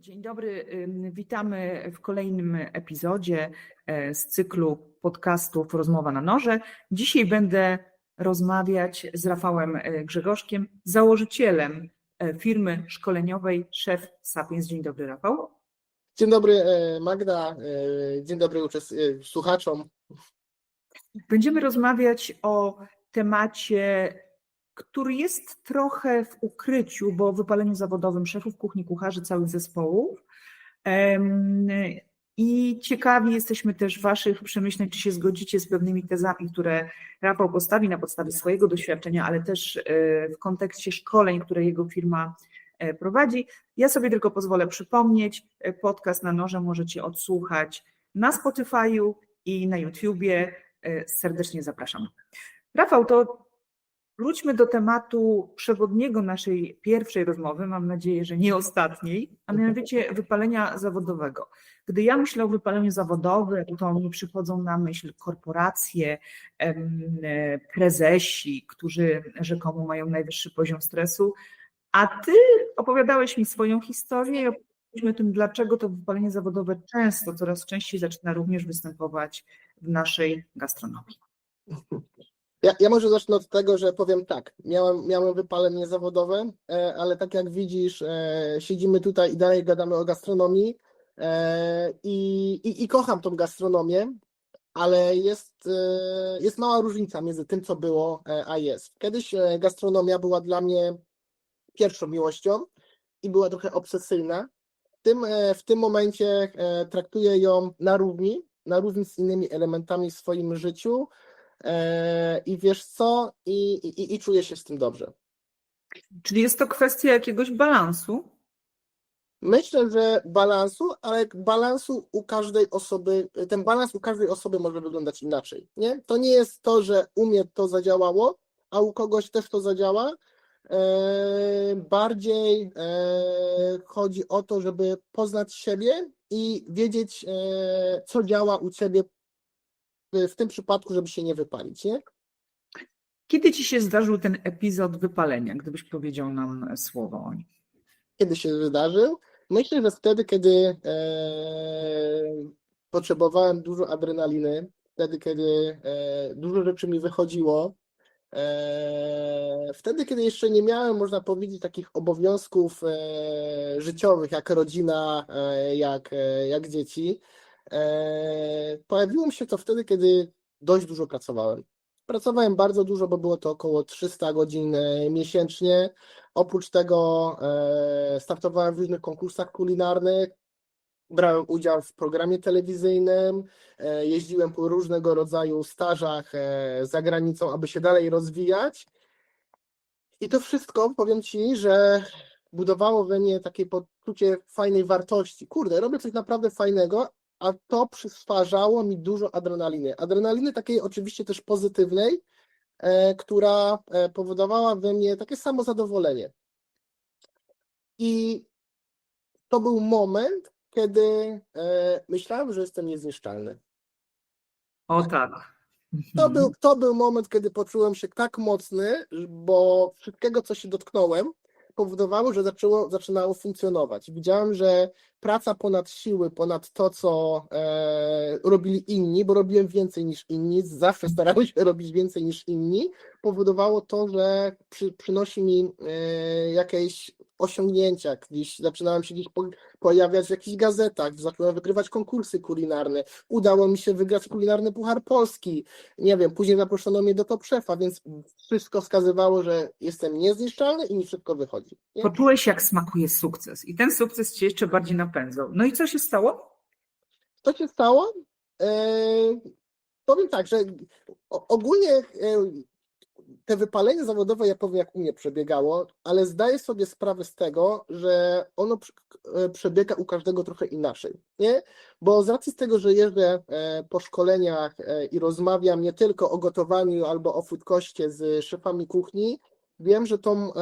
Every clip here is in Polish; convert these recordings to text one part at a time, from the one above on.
Dzień dobry, witamy w kolejnym epizodzie e, z cyklu podcastów Rozmowa na Noże. Dzisiaj będę rozmawiać z Rafałem e, Grzegorzkiem, założycielem e, firmy szkoleniowej Szef Sapiens. Dzień dobry, Rafał. Dzień dobry Magda, dzień dobry słuchaczom. Będziemy rozmawiać o temacie, który jest trochę w ukryciu, bo wypaleniu zawodowym szefów kuchni, kucharzy, całych zespołów. I ciekawi jesteśmy też Waszych przemyśleń, czy się zgodzicie z pewnymi tezami, które Rafał postawi na podstawie swojego doświadczenia, ale też e, w kontekście szkoleń, które jego firma e, prowadzi. Ja sobie tylko pozwolę przypomnieć, e, podcast na noże możecie odsłuchać na Spotify'u i na YouTubie. Serdecznie zapraszam. Rafał, to wróćmy do tematu przewodniego naszej pierwszej rozmowy, mam nadzieję, że nie ostatniej, a mianowicie wypalenia zawodowego. Gdy ja myślę o wypaleniu zawodowym, to mi przychodzą na myśl korporacje, prezesi, którzy rzekomo mają najwyższy poziom stresu, a ty opowiadałeś mi swoją historię i opowiedzieliśmy o tym, dlaczego to wypalenie zawodowe często, coraz częściej zaczyna również występować w naszej gastronomii. Ja, ja może zacznę od tego, że powiem tak, miałem, miałem wypalenie zawodowe, e, ale tak jak widzisz, e, siedzimy tutaj i dalej gadamy o gastronomii e, i, i, i kocham tą gastronomię, ale jest, jest mała różnica między tym, co było, a jest. Kiedyś gastronomia była dla mnie pierwszą miłością i była trochę obsesyjna. W tym, w tym momencie traktuję ją na równi, na równi z innymi elementami w swoim życiu. E, I wiesz co? I, i, I czuję się z tym dobrze. Czyli jest to kwestia jakiegoś balansu? Myślę, że balansu, ale balansu u każdej osoby, ten balans u każdej osoby może wyglądać inaczej. Nie? To nie jest to, że u mnie to zadziałało, a u kogoś też to zadziała. E, bardziej e, chodzi o to, żeby poznać siebie i wiedzieć, co działa u ciebie w, w tym przypadku, żeby się nie wypalić. Nie? Kiedy ci się zdarzył ten epizod wypalenia, gdybyś powiedział nam słowo o nim? kiedy się wydarzył. Myślę, że wtedy, kiedy e, potrzebowałem dużo adrenaliny, wtedy, kiedy e, dużo rzeczy mi wychodziło, e, wtedy, kiedy jeszcze nie miałem, można powiedzieć, takich obowiązków e, życiowych, jak rodzina, e, jak, e, jak dzieci, e, pojawiło mi się to wtedy, kiedy dość dużo pracowałem. Pracowałem bardzo dużo, bo było to około 300 godzin e, miesięcznie. Oprócz tego e, startowałem w różnych konkursach kulinarnych, brałem udział w programie telewizyjnym, e, jeździłem po różnego rodzaju stażach za granicą, aby się dalej rozwijać. I to wszystko, powiem Ci, że budowało we mnie takie poczucie fajnej wartości. Kurde, robię coś naprawdę fajnego, a to przysparzało mi dużo adrenaliny. Adrenaliny takiej oczywiście też pozytywnej, e, która e, powodowała we mnie takie samo zadowolenie. I to był moment, kiedy e, myślałem, że jestem niezniszczalny. O tak. To był, to był moment, kiedy poczułem się tak mocny, bo wszystkiego, co się dotknąłem, powodowało, że zaczęło, zaczynało funkcjonować. Widziałem, że praca ponad siły, ponad to, co e, robili inni, bo robiłem więcej niż inni, zawsze starałem się robić więcej niż inni, powodowało to, że przy, przynosi mi e, jakieś osiągnięcia, gdzieś zaczynałem się gdzieś po, pojawiać w jakichś gazetach, zacząłem wygrywać konkursy kulinarne, udało mi się wygrać kulinarny Puchar Polski, nie wiem, później zaproszono mnie do Top Szefa, więc wszystko wskazywało, że jestem niezniszczalny i mi wszystko wychodzi. Nie? Poczułeś, jak smakuje sukces i ten sukces cię jeszcze bardziej napędzał. No i co się stało? Co się stało? E, powiem tak, że ogólnie e, te wypalenie zawodowe, ja powiem jak u mnie przebiegało, ale zdaję sobie sprawę z tego, że ono e, przebiega u każdego trochę inaczej, nie? Bo z racji z tego, że jeżdżę e, po szkoleniach e, i rozmawiam nie tylko o gotowaniu albo o foodkoście z szefami kuchni, wiem, że tą,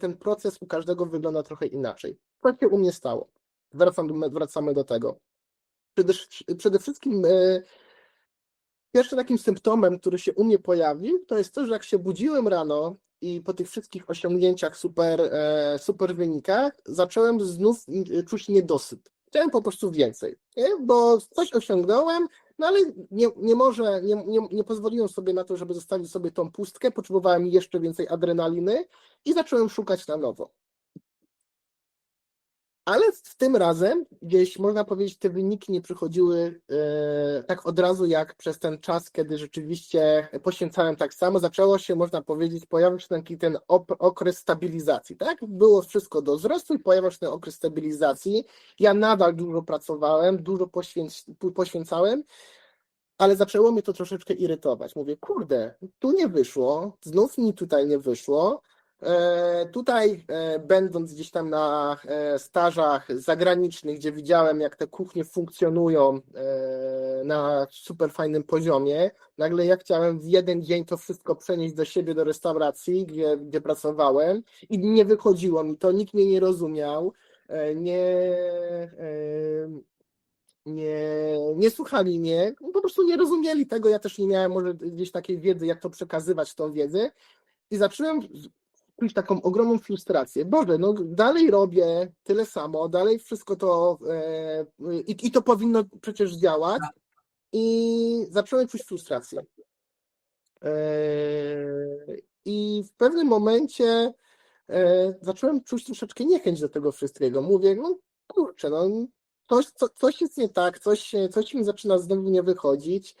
ten proces u każdego wygląda trochę inaczej. Co się u mnie stało? Wracam, wracamy do tego. Przede, przede wszystkim pierwszym takim symptomem, który się u mnie pojawił, to jest to, że jak się budziłem rano i po tych wszystkich osiągnięciach, super, e, super wynikach, zacząłem znów e, czuć niedosyt. Chciałem po prostu więcej, nie? bo coś osiągnąłem, no ale nie, nie może, nie, nie, nie pozwoliłem sobie na to, żeby zostawić sobie tą pustkę, potrzebowałem jeszcze więcej adrenaliny i zacząłem szukać na nowo. Ale w tym razem gdzieś można powiedzieć, te wyniki nie przychodziły e, tak od razu, jak przez ten czas, kiedy rzeczywiście poświęcałem tak samo. Zaczęło się, można powiedzieć, pojawił się taki ten okres stabilizacji. Tak? Było wszystko do wzrostu i pojawiał się ten okres stabilizacji. Ja nadal dużo pracowałem, dużo poświęc- poświęcałem, ale zaczęło mnie to troszeczkę irytować. Mówię, kurde, tu nie wyszło, znów mi tutaj nie wyszło. E, Tutaj, e, będąc gdzieś tam na e, stażach zagranicznych, gdzie widziałem, jak te kuchnie funkcjonują na super fajnym poziomie, nagle ja chciałem w jeden dzień to wszystko przenieść do siebie, do restauracji, gdzie, gdzie pracowałem i nie wychodziło mi to, nikt mnie nie rozumiał, nie, nie, nie słuchali mnie, po prostu nie rozumieli tego, ja też nie miałem może gdzieś takiej wiedzy, jak to przekazywać, tą wiedzę i zacząłem czuć taką ogromną frustrację. Boże, no dalej robię tyle samo, dalej wszystko to e, i, i to powinno przecież działać i zacząłem czuć frustrację. E, I w pewnym momencie e, zacząłem czuć troszeczkę niechęć do tego wszystkiego. Mówię, no kurczę, no coś, co, coś jest nie tak, coś, coś mi zaczyna znowu nie wychodzić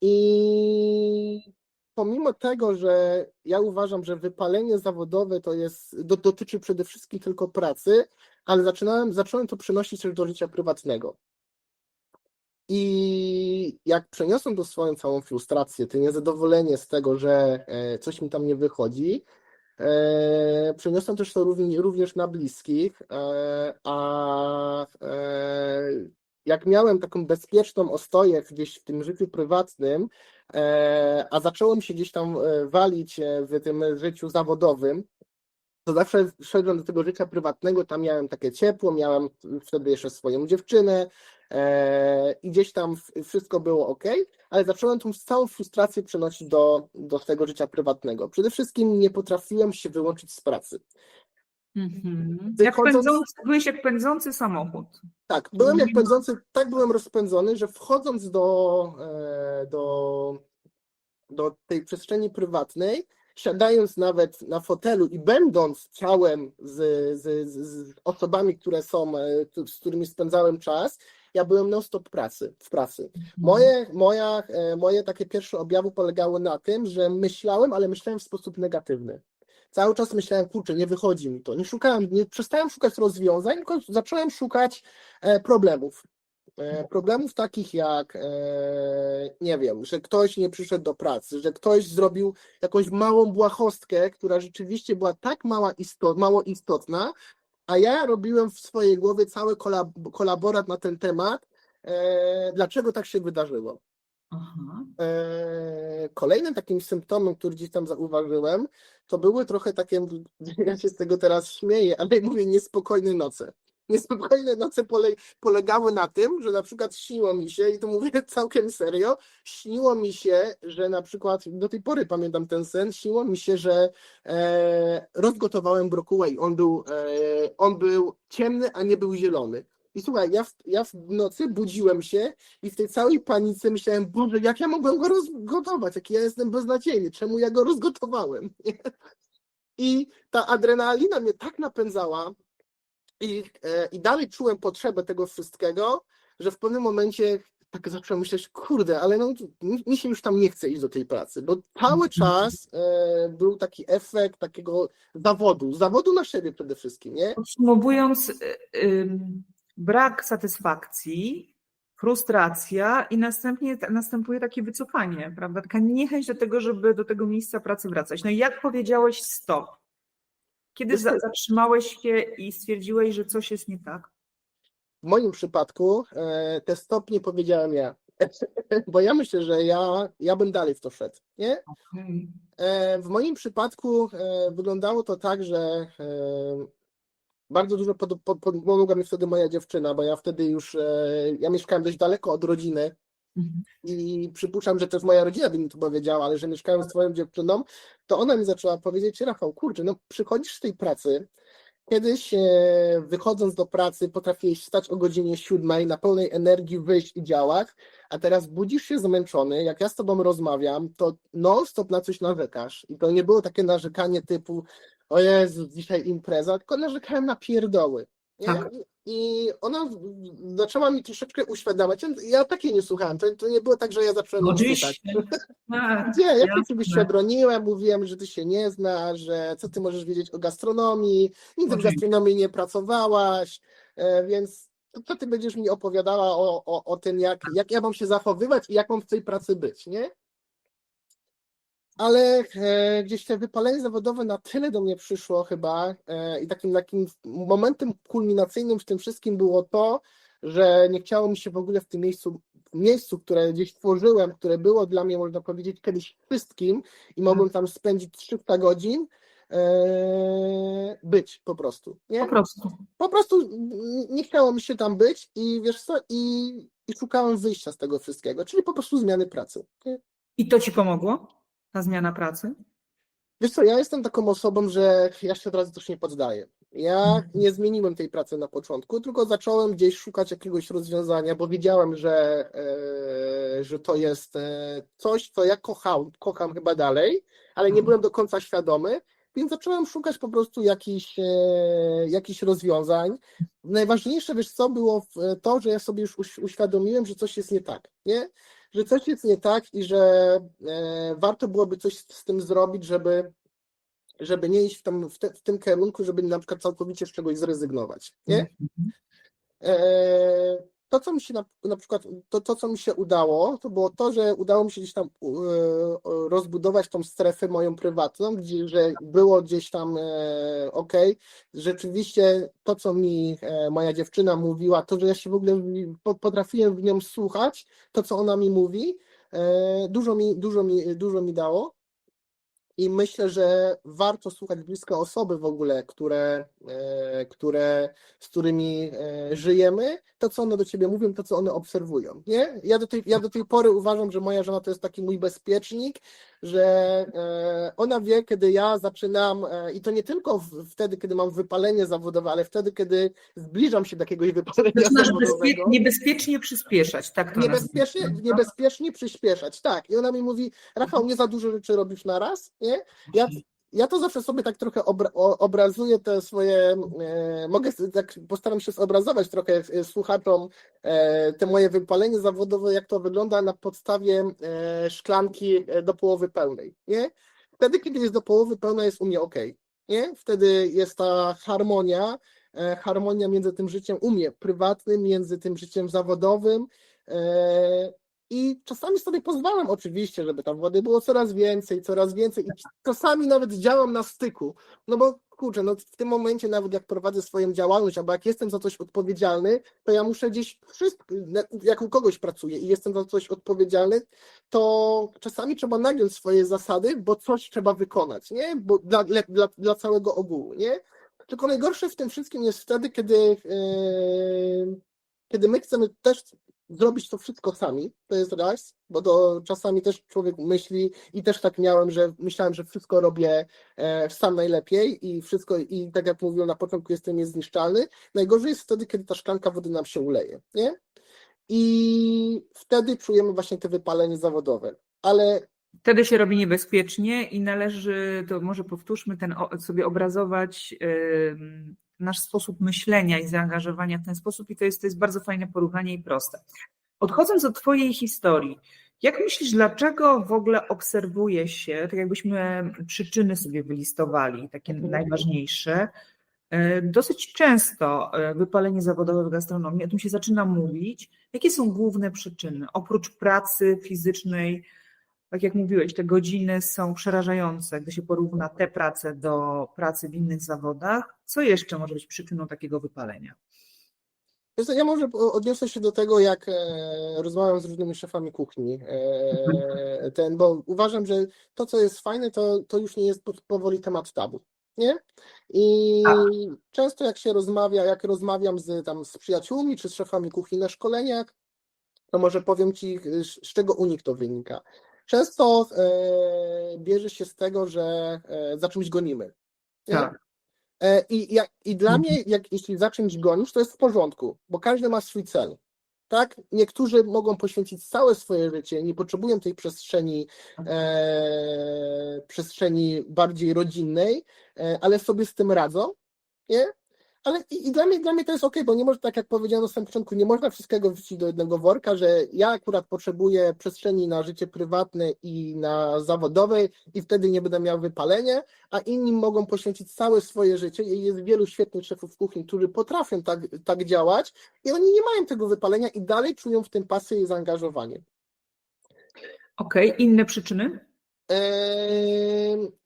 i pomimo tego, że ja uważam, że wypalenie zawodowe to jest, do, dotyczy przede wszystkim tylko pracy, ale zaczynałem, zacząłem to przenosić też do życia prywatnego. I jak przeniosłem to swoją całą frustrację, to niezadowolenie z tego, że e, coś mi tam nie wychodzi, e, przeniosłem też to również, na bliskich, e, a jak miałem taką bezpieczną ostoję gdzieś w tym życiu prywatnym, a zacząłem się gdzieś tam e, walić e, w tym życiu zawodowym, to zawsze szedłem do tego życia prywatnego, tam miałem takie ciepło, miałem wtedy jeszcze swoją dziewczynę e, i gdzieś tam wszystko było ok, ale zacząłem tą całą frustrację przenosić do, do tego życia prywatnego. Przede wszystkim nie potrafiłem się wyłączyć z pracy. Mhm. Jak Wychodząc- pędzący, byłeś jak pędzący samochód. Tak, byłem jak Mhm. pędzący, tak byłem rozpędzony, że wchodząc do, e, do, do tej przestrzeni prywatnej, siadając nawet na fotelu i będąc ciałem z, z, z, osobami, które są, e, z którymi spędzałem czas, ja byłem non-stop pracy, w pracy. Moje, moja, e, moje takie pierwsze objawy polegały na tym, że myślałem, ale myślałem w sposób negatywny. Cały czas myślałem, kurczę, nie wychodzi mi to. Nie szukałem, nie przestałem szukać rozwiązań, tylko zacząłem szukać e, problemów. E, problemów takich jak, e, nie wiem, że ktoś nie przyszedł do pracy, że ktoś zrobił jakąś małą błahostkę, która rzeczywiście była tak mała isto, mało istotna, a ja robiłem w swojej głowie cały kolab kolaborat na ten temat, dlaczego tak się wydarzyło. Aha. E, Kolejnym takim symptomem, który gdzieś tam zauważyłem, to były trochę takie, ja się z tego teraz śmieję, ale mówię niespokojne noce. Niespokojne noce pole, polegały na tym, że na przykład śniło mi się, i to mówię całkiem serio, śniło mi się, że na przykład, do tej pory pamiętam ten sen, śniło mi się, że e, rozgotowałem brokułej. On był, e, on był ciemny, a nie był zielony. I słuchaj, ja w, ja w nocy budziłem się i w tej całej panice myślałem, Boże, jak ja mogłem go rozgotować? Jaki ja jestem beznadziejny, czemu ja go rozgotowałem? I ta adrenalina mnie tak napędzała i, e, i dalej czułem potrzebę tego wszystkiego, że w pewnym momencie tak zacząłem myśleć, kurde, ale no, mi, się już tam nie chce iść do tej pracy, bo cały czas e, był taki efekt takiego zawodu, zawodu na siebie przede wszystkim, nie? Podsumowując, y, ym, brak satysfakcji, frustracja i następnie następuje takie wycofanie, prawda? Taka niechęć do tego, żeby do tego miejsca pracy wracać. No i jak powiedziałeś stop? Kiedy za- zatrzymałeś się i stwierdziłeś, że coś jest nie tak? W moim przypadku e, te stopnie powiedziałem ja, bo ja myślę, że ja, ja bym dalej w to szedł, nie? E, W moim przypadku e, wyglądało to tak, że bardzo dużo pod, pod, pomogła mi wtedy moja dziewczyna, bo ja wtedy już, e, ja mieszkałem dość daleko od rodziny Mhm. i przypuszczam, że też moja rodzina by mi to powiedziała, ale że mieszkałem z twoją dziewczyną, to ona mi zaczęła powiedzieć, Rafał, kurczę, no przychodzisz z tej pracy, kiedyś e, wychodząc do pracy potrafiłeś wstać o godzinie siódmej, na pełnej energii wyjść i działać, a teraz budzisz się zmęczony, jak ja z tobą rozmawiam, to non stop na coś narzekasz i to nie było takie narzekanie typu o Jezu, dzisiaj impreza, tylko narzekałem na pierdoły. Nie? Tak. I ona zaczęła mi troszeczkę uświadamiać. Ja takiej nie słuchałem. To, to nie było tak, że ja zacząłem słuchać. Oczywiście. Tak. Nie, ja Jasne. oczywiście się broniłem, mówiłem, że ty się nie znasz, że co ty możesz wiedzieć o gastronomii, nigdy w gastronomii nie pracowałaś, e, więc to, to ty będziesz mi opowiadała o, o, o tym, jak, jak ja mam się zachowywać i jak mam w tej pracy być, nie? Ale e, gdzieś te wypalenie zawodowe na tyle do mnie przyszło chyba e, i takim, takim momentem kulminacyjnym w tym wszystkim było to, że nie chciało mi się w ogóle w tym miejscu, miejscu, które gdzieś tworzyłem, które było dla mnie, można powiedzieć, kiedyś wszystkim i mogłem tam spędzić 300 godzin, e, być po prostu. Nie? Po prostu. po prostu nie chciało mi się tam być i wiesz co, i, i szukałem wyjścia z tego wszystkiego, czyli po prostu zmiany pracy. nie? I to ci pomogło? Ta zmiana pracy? Wiesz co, ja jestem taką osobą, że ja się od razu też nie poddaję. Ja nie zmieniłem tej pracy na początku, tylko zacząłem gdzieś szukać jakiegoś rozwiązania, bo wiedziałem, że, e, że to jest e, coś, co ja kocham, kocham chyba dalej, ale nie Mhm. byłem do końca świadomy, więc zacząłem szukać po prostu jakichś, e, jakichś rozwiązań. Najważniejsze, wiesz co, było to, że ja sobie już uś- uświadomiłem, że coś jest nie tak, nie? Że coś jest nie tak i że e, warto byłoby coś z, tym zrobić, żeby żeby nie iść w, tam, w, te, w tym kierunku, żeby na przykład całkowicie z czegoś zrezygnować. Nie? Mhm. E, to, co mi się na, na przykład, to, to, co mi się udało, to było to, że udało mi się gdzieś tam e, rozbudować tą strefę moją prywatną, gdzie że było gdzieś tam e, ok, rzeczywiście to, co mi e, moja dziewczyna mówiła, to, że ja się w ogóle potrafiłem w nią słuchać, to, co ona mi mówi, dużo mi, dużo mi, dużo mi dało. I myślę, że warto słuchać blisko osoby w ogóle, które, e, które, z którymi e, żyjemy, to co one do ciebie mówią, to co one obserwują. Nie? Ja, do tej, ja do tej pory uważam, że moja żona to jest taki mój bezpiecznik, że e, ona wie, kiedy ja zaczynam, e, i to nie tylko wtedy, kiedy mam wypalenie zawodowe, ale wtedy, kiedy zbliżam się do jakiegoś wypalenia Zaczynasz zawodowego bezpie- niebezpiecznie przyspieszać, tak to niebezpiecznie, nazwijmy. niebezpiecznie przyspieszać, tak. I ona mi mówi, Rafał, nie za dużo rzeczy robisz na raz, nie? Ja, ja to zawsze sobie tak trochę obra obrazuję te swoje, e, mogę tak postaram się zobrazować trochę e, słuchaczom e, te moje wypalenie zawodowe, jak to wygląda na podstawie e, szklanki e, do połowy pełnej, nie? Wtedy, kiedy jest do połowy pełna, jest u mnie ok, nie? Wtedy jest ta harmonia, e, harmonia między tym życiem u mnie prywatnym, między tym życiem zawodowym, E, I czasami sobie pozwalam oczywiście, żeby tam wody było coraz więcej, coraz więcej i czasami nawet działam na styku, no bo kurczę, no w tym momencie nawet jak prowadzę swoją działalność, albo jak jestem za coś odpowiedzialny, to ja muszę gdzieś wszystko, jak u kogoś pracuję i jestem za coś odpowiedzialny, to czasami trzeba nagiąć swoje zasady, bo coś trzeba wykonać, nie? Bo dla, dla, dla, całego ogółu, nie? Tylko najgorsze w tym wszystkim jest wtedy, kiedy, e, kiedy my chcemy też zrobić to wszystko sami, to jest raz, bo to czasami też człowiek myśli i też tak miałem, że myślałem, że wszystko robię e, sam najlepiej i wszystko, i tak jak mówiłem na początku, jestem niezniszczalny. Najgorzej jest wtedy, kiedy ta szklanka wody nam się uleje, nie? I wtedy czujemy właśnie te wypalenie zawodowe. Ale Wtedy się robi niebezpiecznie i należy, to może powtórzmy, ten sobie obrazować nasz sposób myślenia i zaangażowania w ten sposób i to jest, to jest bardzo fajne porównanie i proste. Odchodząc od Twojej historii, jak myślisz, dlaczego w ogóle obserwuje się, tak jakbyśmy przyczyny sobie wylistowali, takie Mhm. najważniejsze, e, dosyć często e, wypalenie zawodowe w gastronomii, o tym się zaczyna mówić. Jakie są główne przyczyny? Oprócz pracy fizycznej, tak jak mówiłeś, te godziny są przerażające, gdy się porówna te prace do pracy w innych zawodach. Co jeszcze może być przyczyną takiego wypalenia? Ja może odniosę się do tego, jak e, rozmawiam z różnymi szefami kuchni. E, ten, bo uważam, że to, co jest fajne, to, to już nie jest po- powoli temat tabu. Nie? I Tak. często jak się rozmawia, jak rozmawiam z, tam, z przyjaciółmi czy z szefami kuchni na szkoleniach, to może powiem Ci, z czego u nich to wynika. Często e, bierze się z tego, że e, za czymś gonimy. Tak. E, I, jak, I dla Mhm. mnie, jak, jeśli za czymś gonisz, to jest w porządku, bo każdy ma swój cel. Tak? Niektórzy mogą poświęcić całe swoje życie, nie potrzebują tej przestrzeni, e, przestrzeni bardziej rodzinnej, e, ale sobie z tym radzą. Nie? Ale i, i dla, mnie, dla mnie to jest ok, bo nie można, tak jak powiedziałem na samym początku, nie można wszystkiego wrzucić do jednego worka, że ja akurat potrzebuję przestrzeni na życie prywatne i na zawodowe i wtedy nie będę miał wypalenia, a inni mogą poświęcić całe swoje życie i jest wielu świetnych szefów kuchni, którzy potrafią tak, tak działać i oni nie mają tego wypalenia i dalej czują w tym pasję i zaangażowanie. Okej, inne przyczyny?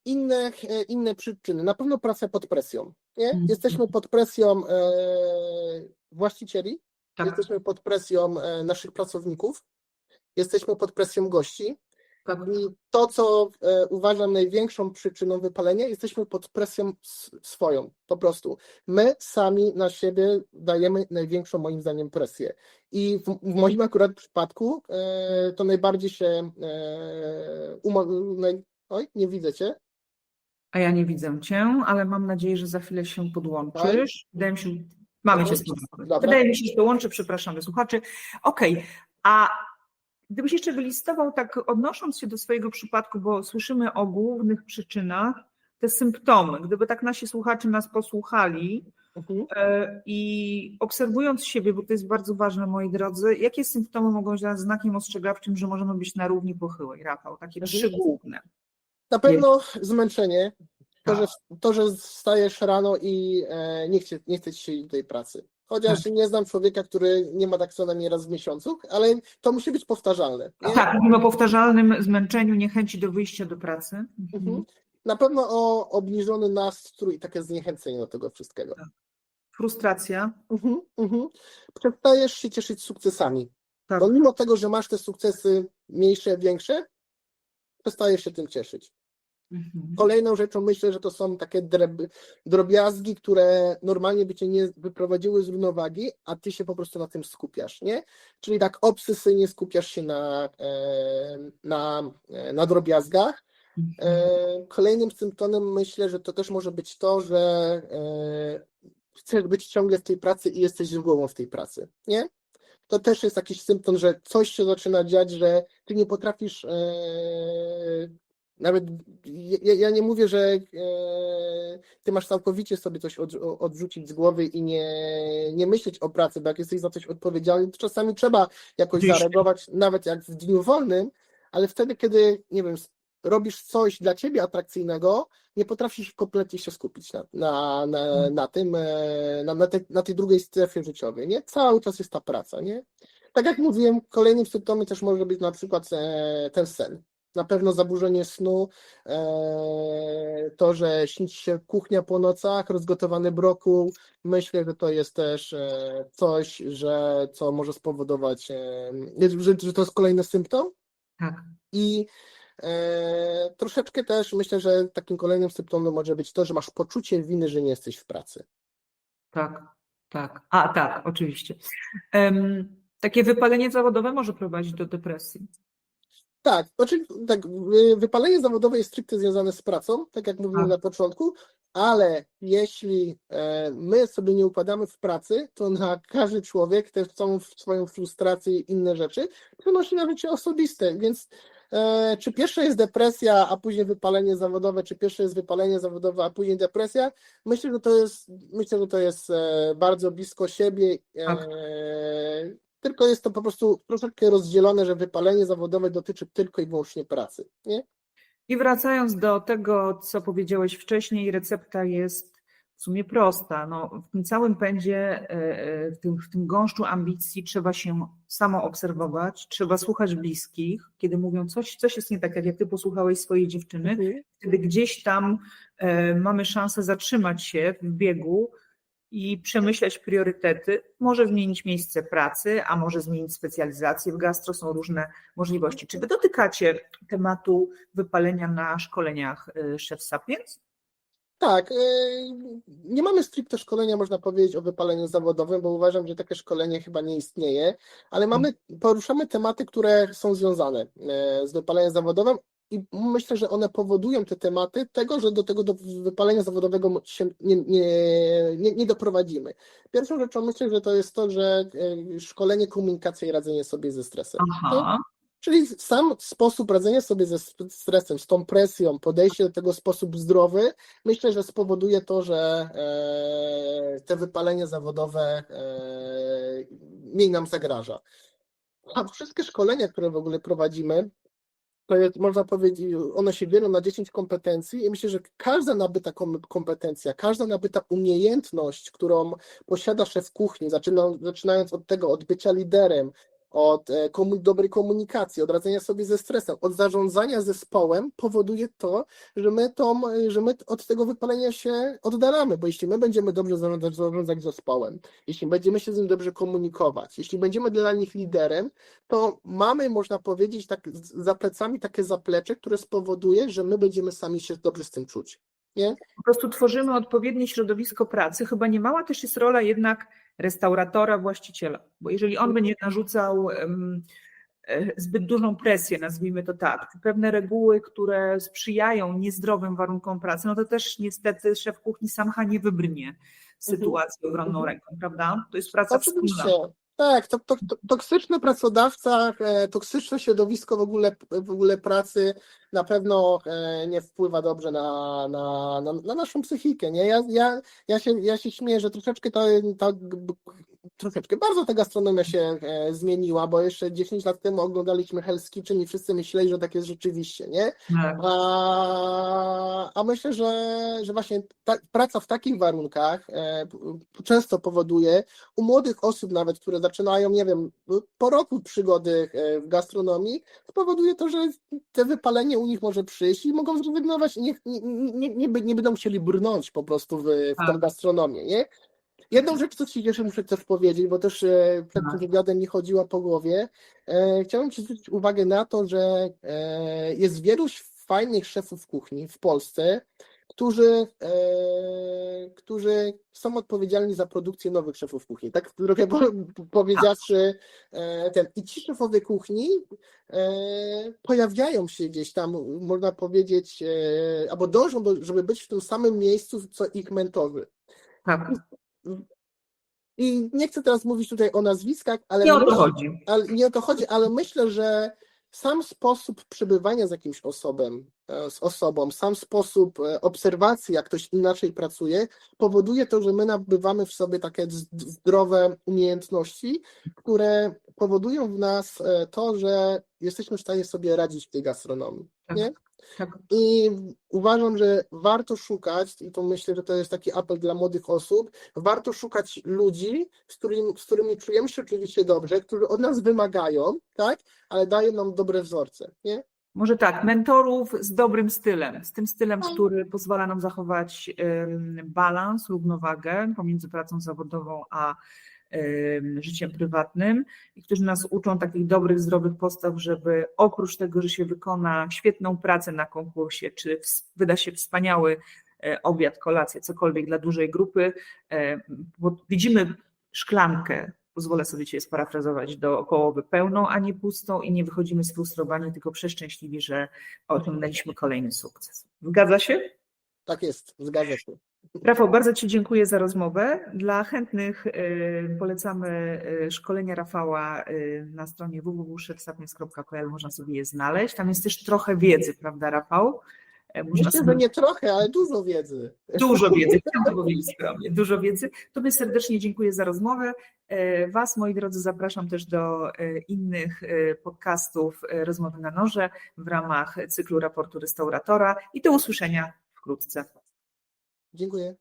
Inne, e, inne przyczyny. Na pewno praca pod presją. Nie? Mhm. Jesteśmy pod presją e, właścicieli, Tak. jesteśmy pod presją e, naszych pracowników, jesteśmy pod presją gości. Tak. To, co e, uważam największą przyczyną wypalenia, jesteśmy pod presją swoją, po prostu. My sami na siebie dajemy największą, moim zdaniem, presję. I w, w moim akurat przypadku e, to najbardziej się e, naj, Oj, nie widzę cię. A ja nie widzę cię, ale mam nadzieję, że za chwilę się podłączysz. Wydaje mi się, mamy cię z. Wydaje mi się, że dołączy, przepraszamy słuchaczy. Okej, a gdybyś jeszcze wylistował, tak odnosząc się do swojego przypadku, bo słyszymy o głównych przyczynach, te symptomy, gdyby tak nasi słuchacze nas posłuchali Mhm. e, i obserwując siebie, bo to jest bardzo ważne, moi drodzy, jakie symptomy mogą być znakiem ostrzegawczym, że możemy być na równi pochyłej, Rafał? Takie Mhm. trzy główne. Na pewno zmęczenie, to, Tak. że, to, że wstajesz rano i e, nie, chce, nie chce ci się do tej pracy. Chociaż nie znam człowieka, który nie ma tak co najmniej raz w miesiącu, ale to musi być powtarzalne. Nie? Tak, mówimy o powtarzalnym zmęczeniu, niechęci do wyjścia do pracy. Mhm. Na pewno o obniżony nastrój i takie zniechęcenie do tego wszystkiego. Frustracja. Mhm, mhm. Przestajesz się cieszyć sukcesami. Tak. Bo mimo tego, że masz te sukcesy mniejsze, większe, przestajesz się tym cieszyć. Mhm. Kolejną rzeczą myślę, że to są takie drobiazgi, które normalnie by cię nie wyprowadziły z równowagi, a ty się po prostu na tym skupiasz, nie? Czyli tak obsesyjnie skupiasz się na, e, na, e, na drobiazgach. Mhm. E, Kolejnym symptomem myślę, że to też może być to, że chcesz być ciągle w tej pracy i jesteś z głową w tej pracy, nie? To też jest jakiś symptom, że coś się zaczyna dziać, że ty nie potrafisz nawet ja, ja nie mówię, że e, ty masz całkowicie sobie coś od, odrzucić z głowy i nie, nie myśleć o pracy, bo jak jesteś za coś odpowiedzialny, to czasami trzeba jakoś Oczywiście. zareagować, nawet jak w dniu wolnym, ale wtedy, kiedy, nie wiem, robisz coś dla ciebie atrakcyjnego, nie potrafisz kompletnie się skupić na, na, na, na tym, e, na, na, tej, na tej drugiej strefie życiowej, nie? Cały czas jest ta praca, nie? Tak jak mówiłem, kolejnym symptomem też może być na przykład e, ten sen. Na pewno zaburzenie snu, e, to, że śni ci się kuchnia po nocach, rozgotowany brokuł. Myślę, że to jest też e, coś, że, co może spowodować, e, że, że to jest kolejny symptom. Tak. I e, troszeczkę też myślę, że takim kolejnym symptomem może być to, że masz poczucie winy, że nie jesteś w pracy. Tak, tak. A tak, oczywiście. Em, takie wypalenie zawodowe może prowadzić do depresji. Tak, znaczy, tak, wy- wypalenie zawodowe jest stricte związane z pracą, tak jak mówiłem Tak. na początku, ale jeśli e, my sobie nie układamy w pracy, to na każdy człowiek też całą swoją frustrację i inne rzeczy przenosi na życie osobiste, więc e, czy pierwsze jest depresja, a później wypalenie zawodowe, czy pierwsze jest wypalenie zawodowe, a później depresja, myślę, że to jest, myślę, że to jest e, bardzo blisko siebie, Tak. Tylko jest to po prostu troszeczkę rozdzielone, że wypalenie zawodowe dotyczy tylko i wyłącznie pracy, nie? I wracając do tego, co powiedziałeś wcześniej, recepta jest w sumie prosta. No, w tym całym pędzie, e, e, w tym, w tym gąszczu ambicji trzeba się samo obserwować, trzeba słuchać bliskich, kiedy mówią coś, coś jest nie tak, jak ty posłuchałeś swojej dziewczyny, wtedy gdzieś tam e, mamy szansę zatrzymać się w biegu i przemyśleć priorytety, może zmienić miejsce pracy, a może zmienić specjalizację. W gastro są różne możliwości. Czy wy dotykacie tematu wypalenia na szkoleniach y, Chef Sapiens? Tak, e, nie mamy stricte szkolenia, można powiedzieć, o wypaleniu zawodowym, bo uważam, że takie szkolenie chyba nie istnieje, ale mamy, poruszamy tematy, które są związane e, z wypaleniem zawodowym i myślę, że one powodują te tematy tego, że do tego do wypalenia zawodowego się nie, nie, nie, nie doprowadzimy. Pierwszą rzeczą myślę, że to jest to, że e, szkolenie komunikacji i radzenie sobie ze stresem. Aha. Czyli sam sposób radzenia sobie ze stresem, z tą presją, podejście do tego w sposób zdrowy, myślę, że spowoduje to, że e, te wypalenie zawodowe e, mniej nam zagraża. A wszystkie szkolenia, które w ogóle prowadzimy, to jest, można powiedzieć, one się dzielą na 10 kompetencji i myślę, że każda nabyta kom- kompetencja, każda nabyta umiejętność, którą posiada szef kuchni, zaczyna, zaczynając od tego, od bycia liderem, od e, komu- dobrej komunikacji, od radzenia sobie ze stresem, od zarządzania zespołem, powoduje to, że my, tą, że my od tego wypalenia się oddalamy, bo jeśli my będziemy dobrze zarządzać, zarządzać zespołem, jeśli będziemy się z nim dobrze komunikować, jeśli będziemy dla nich liderem, to mamy, można powiedzieć, tak za plecami takie zaplecze, które spowoduje, że my będziemy sami się dobrze z tym czuć. Nie? Po prostu tworzymy odpowiednie środowisko pracy. Chyba niemała też jest rola jednak restauratora, właściciela, bo jeżeli on będzie narzucał e, zbyt dużą presję, nazwijmy to tak, pewne reguły, które sprzyjają niezdrowym warunkom pracy, no to też niestety szef kuchni sam nie wybrnie sytuacji obronną Mhm. ręką, prawda? To jest praca wspólna. Tak, to, to, to, toksyczny pracodawca, e, toksyczne środowisko w ogóle, w ogóle pracy na pewno e, nie wpływa dobrze na, na, na, na naszą psychikę. Nie? Ja, ja, ja, się, ja się śmieję, że troszeczkę to, to troszeczkę bardzo ta gastronomia się e, zmieniła, bo jeszcze 10 lat temu oglądaliśmy Hell's Kitchen i wszyscy myśleli, że tak jest rzeczywiście, nie? Tak. A, a myślę, że, że właśnie ta, praca w takich warunkach e, często powoduje u młodych osób nawet, które zaczynają, nie wiem, po roku przygody e, w gastronomii, spowoduje to, że te wypalenie u nich może przyjść i mogą zrezygnować nie, nie, nie, nie będą chcieli brnąć po prostu w, w tą Tak. gastronomię, nie? Jedną rzecz, co Ci jeszcze muszę też powiedzieć, bo też e, przed Tak. tym wywiadem mi chodziła po głowie. E, chciałem Ci zwrócić uwagę na to, że e, jest wielu fajnych szefów kuchni w Polsce, którzy, e, którzy są odpowiedzialni za produkcję nowych szefów kuchni. Tak trochę po, powiedziawszy e, ten. I ci szefowie kuchni e, pojawiają się gdzieś tam, można powiedzieć, e, albo dążą, do, żeby być w tym samym miejscu, co ich mentorzy. tak. I nie chcę teraz mówić tutaj o nazwiskach, ale, Nie o to chodzi. ale nie o to chodzi, ale myślę, że sam sposób przebywania z jakimś osobem, e, z osobą, sam sposób e, obserwacji, jak ktoś inaczej pracuje, powoduje to, że my nabywamy w sobie takie zdrowe umiejętności, które powodują w nas e, to, że jesteśmy w stanie sobie radzić w tej gastronomii. Tak. Nie? Tak. I uważam, że warto szukać, i to myślę, że to jest taki apel dla młodych osób, warto szukać ludzi, z, którym, z którymi czujemy się oczywiście dobrze, którzy od nas wymagają, tak, ale dają nam dobre wzorce, nie? Może tak, mentorów z dobrym stylem, z tym stylem, który pozwala nam zachować balans, równowagę pomiędzy pracą zawodową a życiem prywatnym i którzy nas uczą takich dobrych, zdrowych postaw, żeby oprócz tego, że się wykona świetną pracę na konkursie, czy wyda się wspaniały e, obiad, kolację, cokolwiek dla dużej grupy, e, bo widzimy szklankę, pozwolę sobie Cię sparafrazować, do połowy pełną, a nie pustą i nie wychodzimy sfrustrowani, tylko przeszczęśliwi, że osiągnęliśmy kolejny sukces. Zgadza się? Tak jest, zgadza się. Rafał, bardzo Ci dziękuję za rozmowę. Dla chętnych y, polecamy y, szkolenia Rafała y, na stronie www.szefsapniec.pl, można sobie je znaleźć. Tam jest też trochę wiedzy, prawda Rafał? E, Można Myślę, sobie że nie trochę, ale dużo wiedzy. Dużo wiedzy, chciałam to powiedzieć skromnie, dużo wiedzy. Tobie serdecznie dziękuję za rozmowę. E, Was, moi drodzy, zapraszam też do e, innych podcastów Rozmowy na Noże w ramach cyklu raportu restauratora i do usłyszenia wkrótce. Dziękuję.